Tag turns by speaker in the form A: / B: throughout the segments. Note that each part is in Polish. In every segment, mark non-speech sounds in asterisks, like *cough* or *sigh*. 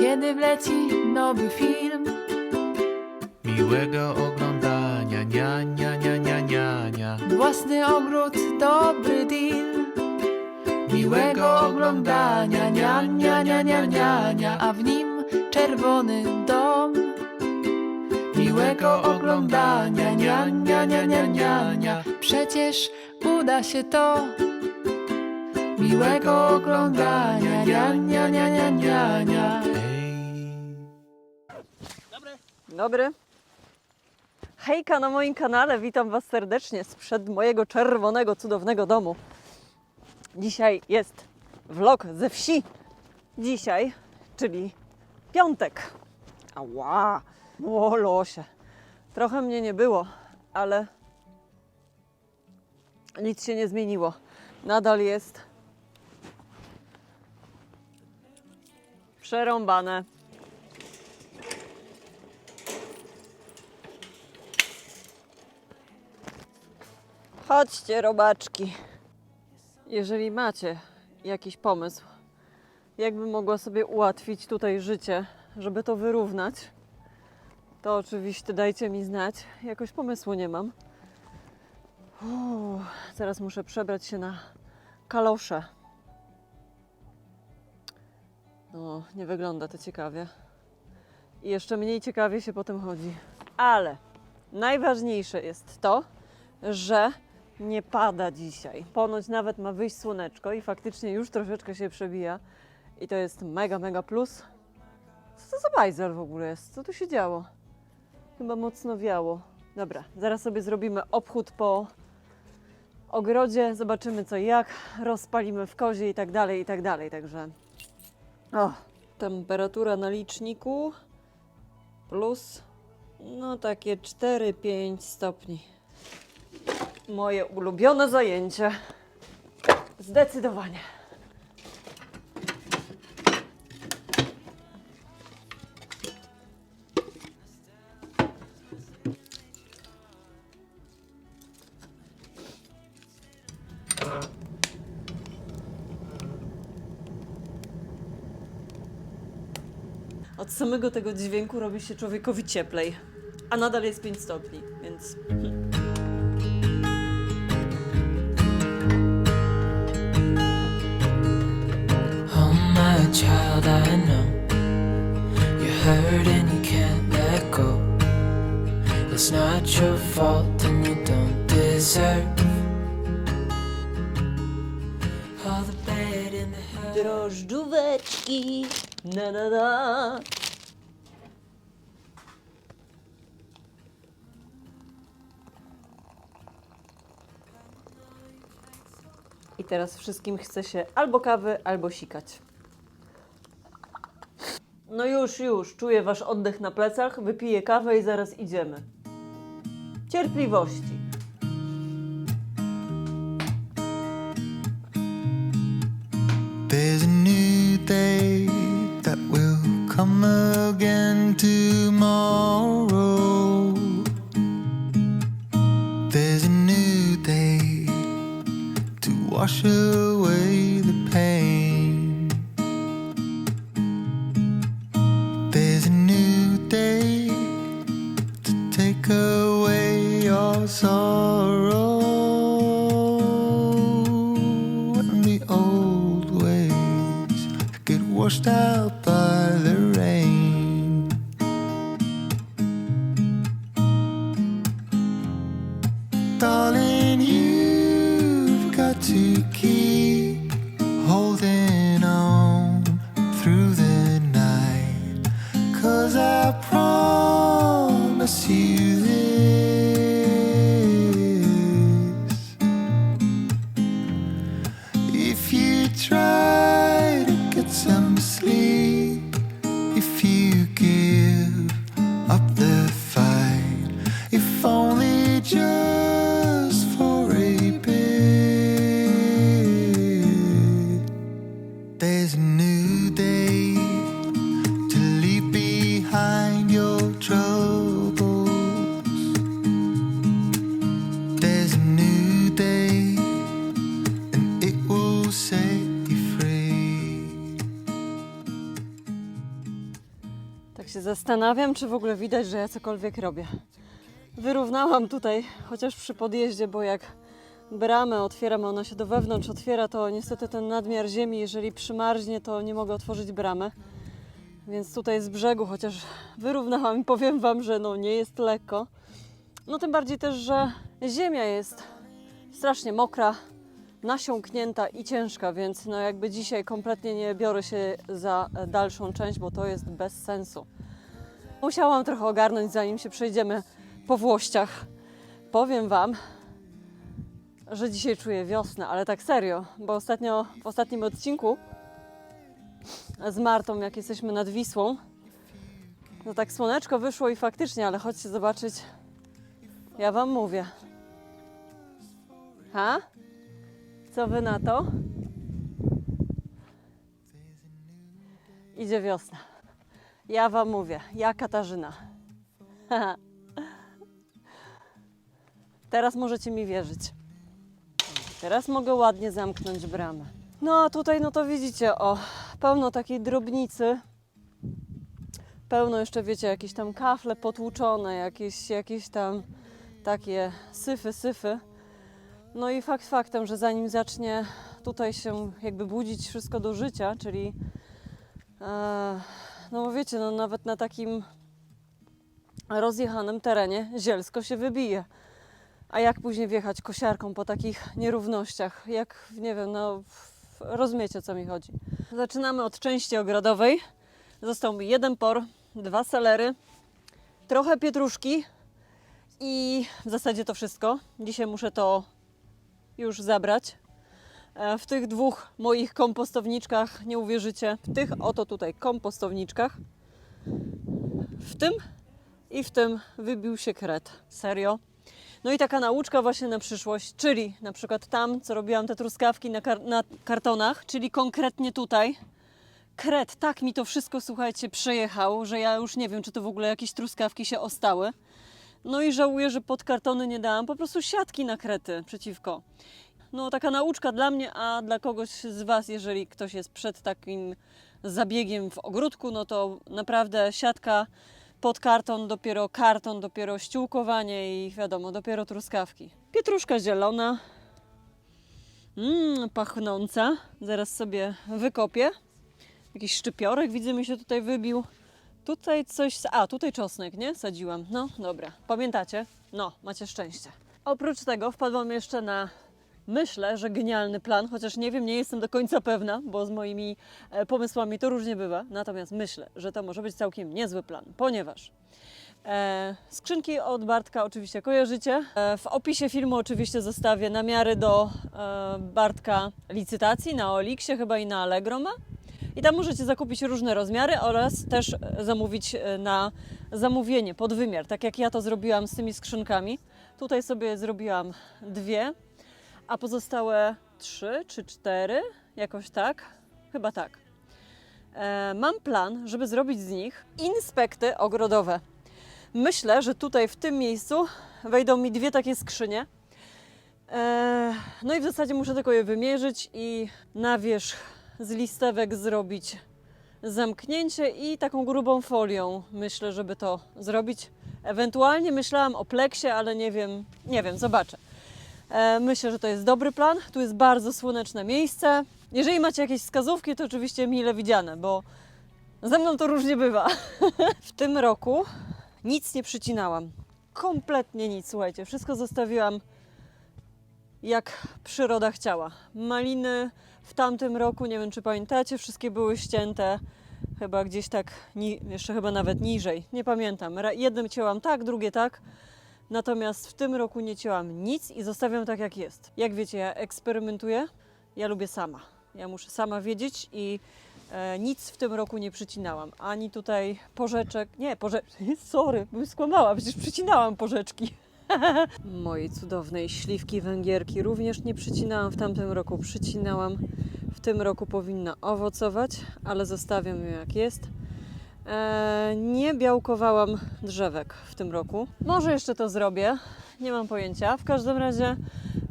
A: kiedy wleci nowy film.
B: Miłego oglądania, nia, nia, nia, nia, nia, nia.
A: Własny ogród, dobry deal. Miłego oglądania, nia, nia, nia, nia, nia, nia, a w nim czerwony dom. Miłego oglądania, nia, nia, nia, nia, nia, nia, przecież uda się to. Miłego oglądania, nia, nia, nia, nia, nia, nia.
C: Dobry. Hejka na moim kanale, witam Was serdecznie sprzed mojego czerwonego, cudownego domu. Dzisiaj jest vlog ze wsi. Dzisiaj, czyli piątek. Ała, o losie. Trochę mnie nie było, ale nic się nie zmieniło. Nadal jest przerąbane. Chodźcie, robaczki. Jeżeli macie jakiś pomysł, jakbym mogła sobie ułatwić tutaj życie, żeby to wyrównać, to oczywiście dajcie mi znać. Jakoś pomysłu nie mam. Uuu, teraz muszę przebrać się na kalosze. No, nie wygląda to ciekawie. I jeszcze mniej ciekawie się potem chodzi. Ale najważniejsze jest to, że nie pada dzisiaj. Ponoć nawet ma wyjść słoneczko i faktycznie już troszeczkę się przebija. I to jest mega, mega plus. Co to za bajzel w ogóle jest? Co tu się działo? Chyba mocno wiało. Dobra, zaraz sobie zrobimy obchód po ogrodzie, zobaczymy co i jak, rozpalimy w kozie i tak dalej, i tak dalej. Także o, temperatura na liczniku plus no takie 4-5 stopni moje ulubione zajęcie. Zdecydowanie. Od samego tego dźwięku robi się człowiekowi cieplej, a nadal jest 5 stopni, więc
D: Oh, my child, I know you're hurt and you can't let go. It's not your fault and you don't deserve all the bad and the hurt.
C: Drożdżóweczki, na na na. I teraz wszystkim chce się albo kawy, albo sikać. No już, już, czuję wasz oddech na plecach, wypiję kawę i zaraz idziemy. Cierpliwości.
E: Wash away
C: się zastanawiam, czy w ogóle widać, że ja cokolwiek robię. Wyrównałam tutaj, chociaż przy podjeździe, bo jak bramę otwieram, ona się do wewnątrz otwiera, to niestety ten nadmiar ziemi, jeżeli przymarznie, to nie mogę otworzyć bramy. Więc tutaj z brzegu, chociaż wyrównałam i powiem Wam, że no nie jest lekko. No tym bardziej też, że ziemia jest strasznie mokra, nasiąknięta i ciężka, więc no jakby dzisiaj kompletnie nie biorę się za dalszą część, bo to jest bez sensu. Musiałam trochę ogarnąć, zanim się przejdziemy po Włościach. Powiem Wam, że dzisiaj czuję wiosnę, ale tak serio, bo ostatnio w ostatnim odcinku z Martą, jak jesteśmy nad Wisłą, no tak słoneczko wyszło i faktycznie, ale chodźcie zobaczyć, ja Wam mówię. Ha? Co Wy na to? Idzie wiosna. Ja Wam mówię, ja Katarzyna. *laughs* Teraz możecie mi wierzyć. Teraz mogę ładnie zamknąć bramę. No a tutaj, no to widzicie, o, pełno takiej drobnicy. Pełno jeszcze, wiecie, jakieś tam kafle potłuczone, jakieś, jakieś tam takie syfy, syfy. No i fakt faktem, że zanim zacznie tutaj się jakby budzić wszystko do życia, czyli e, no wiecie, no nawet na takim rozjechanym terenie zielsko się wybije. A jak później wjechać kosiarką po takich nierównościach? Jak, nie wiem, no rozumiecie co mi chodzi. Zaczynamy od części ogrodowej. Został mi jeden por, dwa selery, trochę pietruszki i w zasadzie to wszystko. Dzisiaj muszę to już zabrać. E, W tych dwóch moich kompostowniczkach, nie uwierzycie, w tych oto tutaj kompostowniczkach, w tym i w tym wybił się kret. Serio. No i taka nauczka właśnie na przyszłość, czyli na przykład tam, co robiłam te truskawki na, kar- na kartonach, czyli konkretnie tutaj. Kret, tak mi to wszystko, słuchajcie, przejechał, że ja już nie wiem, czy to w ogóle jakieś truskawki się ostały. No i żałuję, że pod kartony nie dałam po prostu siatki na krety przeciwko. No taka nauczka dla mnie, a dla kogoś z Was, jeżeli ktoś jest przed takim zabiegiem w ogródku, no to naprawdę siatka pod karton, dopiero karton, dopiero ściółkowanie i wiadomo, dopiero truskawki. Pietruszka zielona, mmm, pachnąca. Zaraz sobie wykopię. Jakiś szczypiorek widzę mi się tutaj wybił. Tutaj coś. A, tutaj czosnek, nie? Sadziłam. No, dobra. Pamiętacie? No, macie szczęście. Oprócz tego wpadłam jeszcze na. Myślę, że genialny plan, chociaż nie wiem, nie jestem do końca pewna, bo z moimi e, pomysłami to różnie bywa. Natomiast myślę, że to może być całkiem niezły plan, ponieważ e, skrzynki od Bartka oczywiście kojarzycie. E, w opisie filmu oczywiście zostawię namiary do e, Bartka licytacji na Oliksie chyba i na Allegro ma. I tam możecie zakupić różne rozmiary oraz też e, zamówić e, na zamówienie pod wymiar, tak jak ja to zrobiłam z tymi skrzynkami. Tutaj sobie zrobiłam dwie, a pozostałe trzy czy cztery, jakoś tak, chyba tak. E, mam plan, żeby zrobić z nich inspekty ogrodowe. Myślę, że tutaj w tym miejscu wejdą mi dwie takie skrzynie. E, no i w zasadzie muszę tylko je wymierzyć i na wierzch z listewek zrobić zamknięcie i taką grubą folią myślę, żeby to zrobić. Ewentualnie myślałam o pleksie, ale nie wiem, nie wiem, zobaczę. E, myślę, że to jest dobry plan. Tu jest bardzo słoneczne miejsce. Jeżeli macie jakieś wskazówki, to oczywiście mile widziane, bo ze mną to różnie bywa. *laughs* w tym roku nic nie przycinałam. Kompletnie nic, słuchajcie. Wszystko zostawiłam jak przyroda chciała. Maliny w tamtym roku, nie wiem czy pamiętacie, wszystkie były ścięte. Chyba gdzieś tak, jeszcze chyba nawet niżej. Nie pamiętam. Jednym cięłam tak, drugie tak. Natomiast w tym roku nie cięłam nic i zostawiam tak jak jest. Jak wiecie, ja eksperymentuję. Ja lubię sama. Ja muszę sama wiedzieć i e, nic w tym roku nie przycinałam. Ani tutaj porzeczek. Nie, porzeczki. *laughs* Sorry, bym skłamała, przecież przycinałam porzeczki. *laughs* Mojej cudownej śliwki węgierki również nie przycinałam w tamtym roku. Przycinałam. W tym roku powinna owocować, ale zostawiam ją jak jest. E, nie białkowałam drzewek w tym roku. Może jeszcze to zrobię, nie mam pojęcia. W każdym razie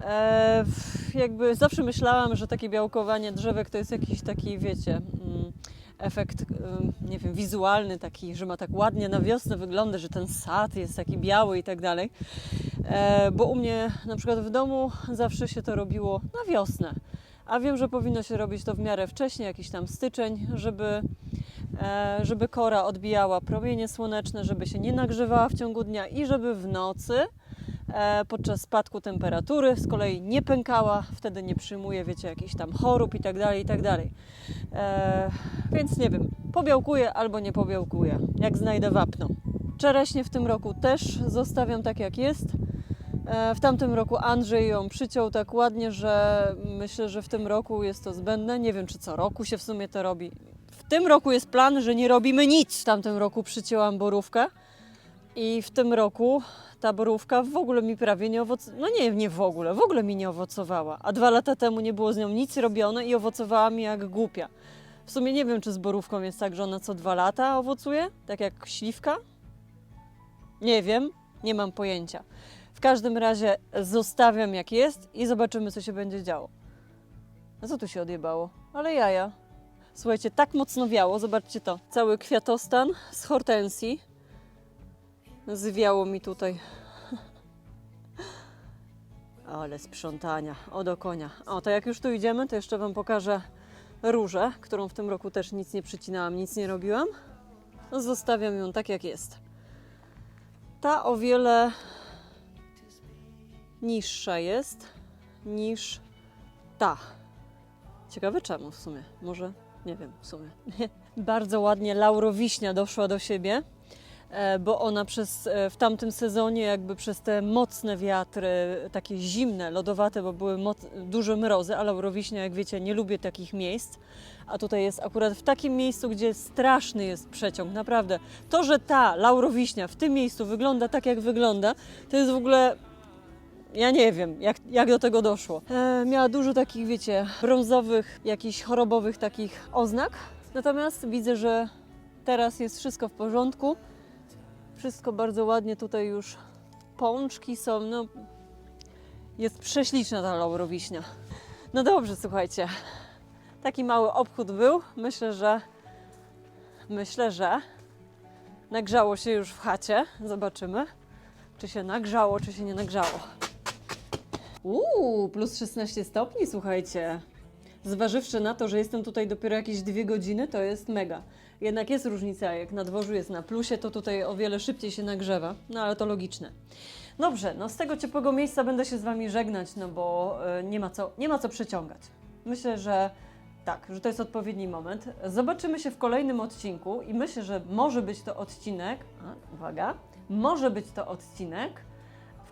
C: e, jakby zawsze myślałam, że takie białkowanie drzewek to jest jakiś taki, wiecie, mm, efekt, ym, nie wiem, wizualny taki, że ma tak ładnie na wiosnę wygląda, że ten sad jest taki biały i tak dalej. E, bo u mnie na przykład w domu zawsze się to robiło na wiosnę. A wiem, że powinno się robić to w miarę wcześniej, jakiś tam styczeń, żeby, żeby kora odbijała promienie słoneczne, żeby się nie nagrzewała w ciągu dnia i żeby w nocy e, podczas spadku temperatury z kolei nie pękała, wtedy nie przyjmuje, wiecie, jakichś tam chorób i tak dalej, i tak dalej. E, więc nie wiem, pobiałkuję albo nie pobiałkuję, jak znajdę wapno. Czereśnie w tym roku też zostawiam tak jak jest. E, W tamtym roku Andrzej ją przyciął tak ładnie, że myślę, że w tym roku jest to zbędne. Nie wiem, czy co roku się w sumie to robi. W tym roku jest plan, że nie robimy nic. W tamtym roku przycięłam borówkę i w tym roku ta borówka w ogóle mi prawie nie owocowała. No nie, nie w ogóle, w ogóle mi nie owocowała. A dwa lata temu nie było z nią nic robione i owocowała mi jak głupia. W sumie nie wiem, czy z borówką jest tak, że ona co dwa lata owocuje, tak jak śliwka. Nie wiem, nie mam pojęcia. W każdym razie zostawiam jak jest i zobaczymy, co się będzie działo. A co tu się odjebało? Ale jaja. Słuchajcie, tak mocno wiało, zobaczcie to. Cały kwiatostan z hortensji. Zwiało mi tutaj. *laughs* Ale sprzątania, o do konia. O, to jak już tu idziemy, to jeszcze Wam pokażę różę, którą w tym roku też nic nie przycinałam, nic nie robiłam. Zostawiam ją tak, jak jest. Ta o wiele niższa jest niż ta. Ciekawe czemu w sumie. Może nie wiem w sumie. *laughs* Bardzo ładnie laurowiśnia doszła do siebie, e, bo ona przez, e, w tamtym sezonie jakby przez te mocne wiatry, takie zimne, lodowate, bo były moc, duże mrozy, a laurowiśnia, jak wiecie, nie lubię takich miejsc. A tutaj jest akurat w takim miejscu, gdzie straszny jest przeciąg, naprawdę. To, że ta laurowiśnia w tym miejscu wygląda tak, jak wygląda, to jest w ogóle ja nie wiem, jak, jak do tego doszło. E, miała dużo takich, wiecie, brązowych, jakichś chorobowych takich oznak. Natomiast widzę, że teraz jest wszystko w porządku. Wszystko bardzo ładnie tutaj już pączki są. No, jest prześliczna ta laurowiśnia. No dobrze, słuchajcie. Taki mały obchód był. Myślę, że myślę, że nagrzało się już w chacie. Zobaczymy, czy się nagrzało, czy się nie nagrzało. Uuu, plus 16 stopni, słuchajcie. Zważywszy na to, że jestem tutaj dopiero jakieś dwie godziny, to jest mega. Jednak jest różnica, jak na dworzu jest na plusie, to tutaj o wiele szybciej się nagrzewa, no ale to logiczne. Dobrze, no z tego ciepłego miejsca będę się z Wami żegnać, no bo y, nie, ma co, nie ma co przeciągać. Myślę, że tak, że to jest odpowiedni moment. Zobaczymy się w kolejnym odcinku i myślę, że może być to odcinek, a, uwaga, może być to odcinek,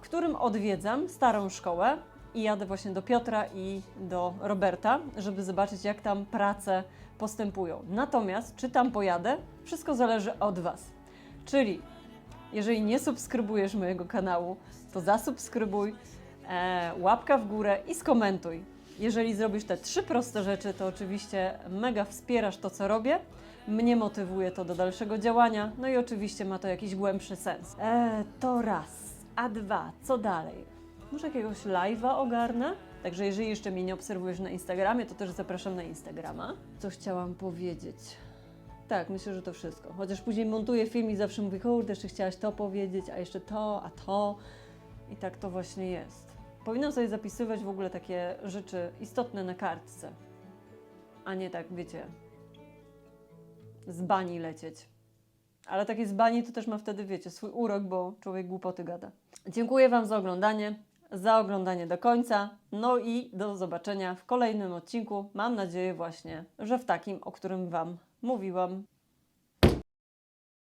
C: którym odwiedzam starą szkołę i jadę właśnie do Piotra i do Roberta, żeby zobaczyć, jak tam prace postępują. Natomiast, czy tam pojadę, wszystko zależy od Was. Czyli, jeżeli nie subskrybujesz mojego kanału, to zasubskrybuj, e, łapka w górę i skomentuj. Jeżeli zrobisz te trzy proste rzeczy, to oczywiście mega wspierasz to, co robię. Mnie motywuje to do dalszego działania, no i oczywiście ma to jakiś głębszy sens. E, to raz. A dwa, co dalej? Może jakiegoś live'a ogarnę? Także jeżeli jeszcze mnie nie obserwujesz na Instagramie, to też zapraszam na Instagrama. Co chciałam powiedzieć? Tak, myślę, że to wszystko. Chociaż później montuję film i zawsze mówię, kurde, jeszcze chciałaś to powiedzieć, a jeszcze to, a to. I tak to właśnie jest. Powinnam sobie zapisywać w ogóle takie rzeczy istotne na kartce, a nie tak, wiecie, z bani lecieć. Ale takie z bani to też ma wtedy, wiecie, swój urok, bo człowiek głupoty gada. Dziękuję Wam za oglądanie, za oglądanie do końca. No i do zobaczenia w kolejnym odcinku. Mam nadzieję właśnie, że w takim, o którym Wam mówiłam.